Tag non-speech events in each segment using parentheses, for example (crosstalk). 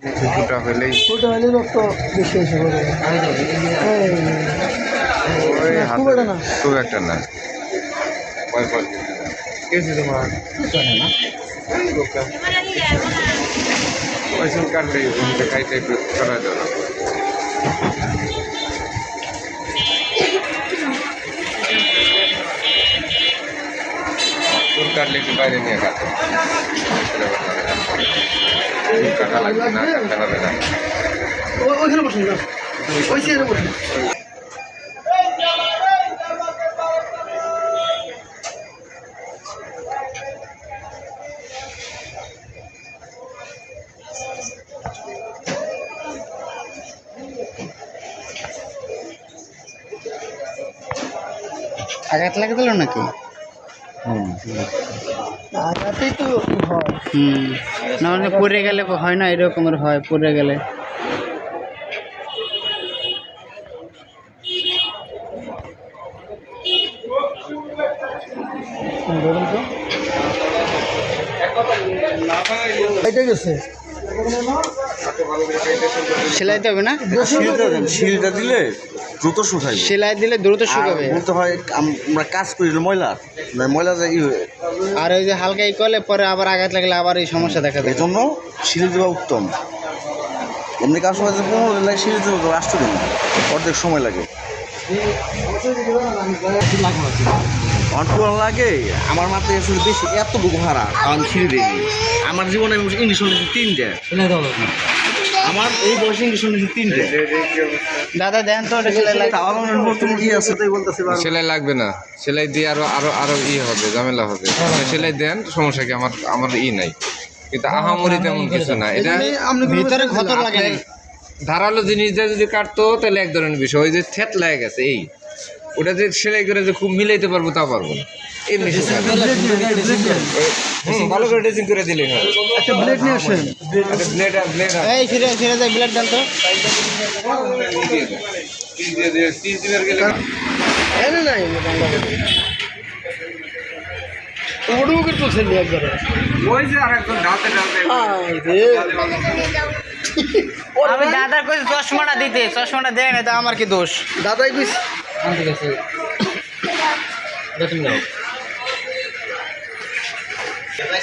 কিছুটা হলেই। ফুটা হলে রক্ত বেশি এসে পড়ে খুব একটা না। খুব একটা। পয়সা কাটলে খাইতে করা যাবে কাটলে একটু বাইরে নিয়ে কাটে কাটা লাগবে না কাটতে হবে না। ওইখানে ওই চেয়ারে আঘাত নাকি? আঘাতেই তো হয় হুম। না মানে পড়ে গেলে হয় না, এরকমের হয়, পড়ে গেলে। ধরুন তো এটা গেছে। সেলাই দিতে হবে না? শিলটা দিলে দ্রুত শুকাই সেলাই দিলে দ্রুত শুকাবে। বলতে হয় আমরা কাজ করি ময়লা। মানে ময়লা যে আর ওই যে হালকা ই করলে পরে আবার আঘাত লাগলে আবার এই সমস্যা দেখা দেয়। জন্য সিঁড়ি দেওয়া উত্তম। এমনি কাজ সময় পনেরো দিন লাগে সিঁড়ি দেওয়া আসতে দিন। অর্ধেক সময় লাগে। পুরো লাগে। আমার মাথায় আসলে বেশি এতটুকু ভাড়া আমি সিঁড়ি আমার জীবনে আমি ইংলিশ তিনটে। আমার এই বয়সে ইংলিশ তিনটে। দাদা দেন তো সেলাই লাগবে। না। সেলাই দিয়ে আরও আরও আরও ই হবে ঝামেলা হবে। সেলাই দেন সমস্যা কি? আমার আমার ই নাই। কিন্তু আহামরি তেমন কিছু না। এটা ভিতরে ক্ষত লাগে। ধারালো জিনিস দিয়ে যদি কাটতো তাহলে এক ধরনের বিষয়। ওই যে থেত লাগে গেছে এই। ওটা যে সেলাই করে যে খুব মিলাইতে পারব তা পারব না। এমনি ভালো করে ড্রেসিং করে দিলে একটা ব্লেড নিয়ে আসেন। ব্লেড ব্লেড এই ফিরে ফিরে যায় ব্লাড দেন তো। দিয়ে দিয়ে তিরিশ দিনের গেলে এনে নাই ওটুকু কিন্তু ছেলে একবারে। ওই যে আরেকজন ঢালতে ঢালতে আমি দাদার চশমাটা দিতে চশমাটা দেয় না তো আমার কি দোষ? দাদাই কইস (coughs)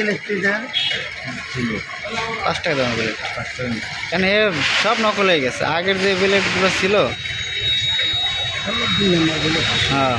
কেটে পাঁচ টাকা দাম ব্লেড কেন এ সব নকল হয়ে গেছে। আগের যে বিলেটগুলো ছিল হ্যাঁ।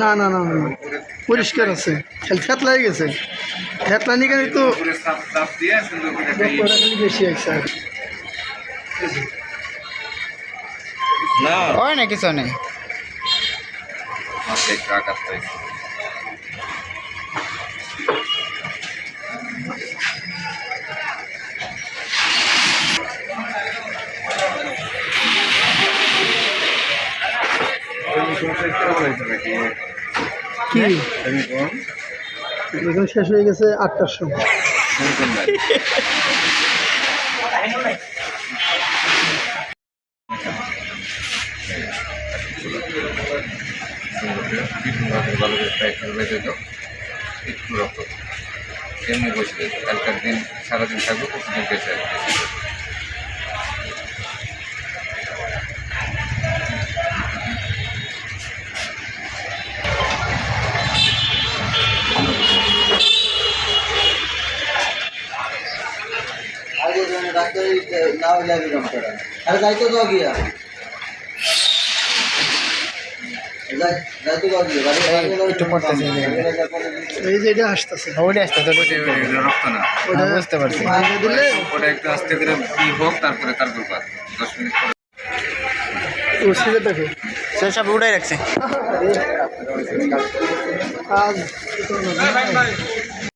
না না না না পরিষ্কার আছে। খালি থেতলাই গেছে। থেতলা নিয়ে গেলে তো বেশি আছে না। হয় না কিছু নেই। কি? এখন শেষ হয়ে গেছে আটটার সময়। একটু রক্ত। এমনি বসে কালকার দিন সারাদিন থাকব প্রতিদিন বেঁচে গিয়া যাই যাইতো তো গিয়া একটু পড়তেছে এই যে এটা আসতেছে ওইটা আসতে রক্ত না। ওটা বুঝতে পারছি। ওটা একটু আস্তে করে হোক তারপরে তারপর দশ মিনিট পরে। ও দেখে সে সব উঠাই রাখছে। আজ